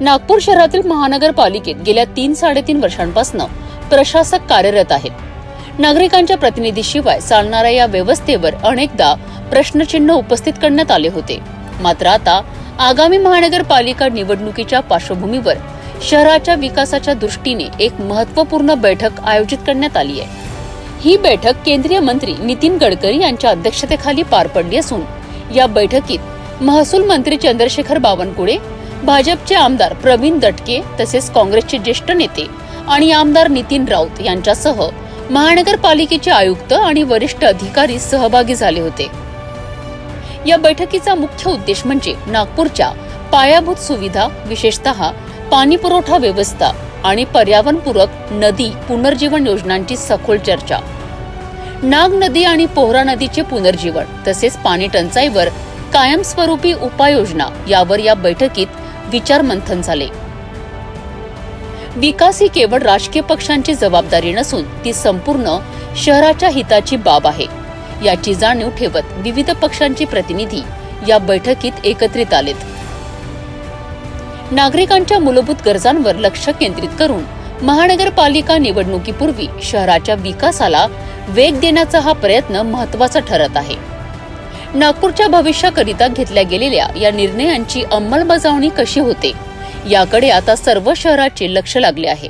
नागपूर शहरातील महानगरपालिकेत गेल्या तीन साडेतीन वर्षांपासून प्रशासक कार्यरत आहेत. नागरिकांच्या प्रतिनिधीशिवाय चालणाऱ्या या व्यवस्थेवर अनेकदा प्रश्नचिन्ह उपस्थित करण्यात आले होते. मात्र आता आगामी महानगरपालिका निवडणुकीच्या पार्श्वभूमीवर शहराच्या विकासाच्या दृष्टीने एक महत्त्वपूर्ण बैठक आयोजित करण्यात आली आहे. ही बैठक केंद्रीय मंत्री नितीन गडकरी यांच्या अध्यक्षतेखाली पार पडली असून या बैठकीत महसूल मंत्री चंद्रशेखर बावनकुळे भाजपचे आमदार प्रवीण दटके तसेच काँग्रेसचे ज्येष्ठ नेते आणि आमदार नितीन राऊत यांच्यासह महानगरपालिकेचे आयुक्त आणि वरिष्ठ अधिकारी सहभागी झाले होते. या बैठकीचा मुख्य उद्देश म्हणजे नागपूरच्या पायाभूत सुविधा विशेषतः पाणी पुरवठा व्यवस्था आणि पर्यावरणपूरक नदी पुनर्जीवन योजनांची सखोल चर्चा. नाग नदी आणि पोहरा नदीचे पुनर्जीवन तसेच पाणी टंचाईवर कायमस्वरूपी उपाययोजना यावर या बैठकीत विचारमंथन झाले. विकास ही केवळ राजकीय पक्षांची जबाबदारी नसून ती संपूर्ण शहराच्या हिताची बाब आहे. याची जाणीव ठेवत विविध पक्षांची प्रतिनिधी या बैठकीत एकत्रित आलेत. नागरिकांच्या मूलभूत गरजांवर लक्ष केंद्रित करून महानगरपालिका निवडणुकीपूर्वी शहराच्या विकासाला वेग देण्याचा हा प्रयत्न महत्त्वाचा ठरत आहे. नागपूरच्या भविष्याकरिता घेतल्या गेलेल्या या निर्णयांची अंमलबजावणी कशी होते? याकडे आता सर्व शहराचे लक्ष लागले आहे.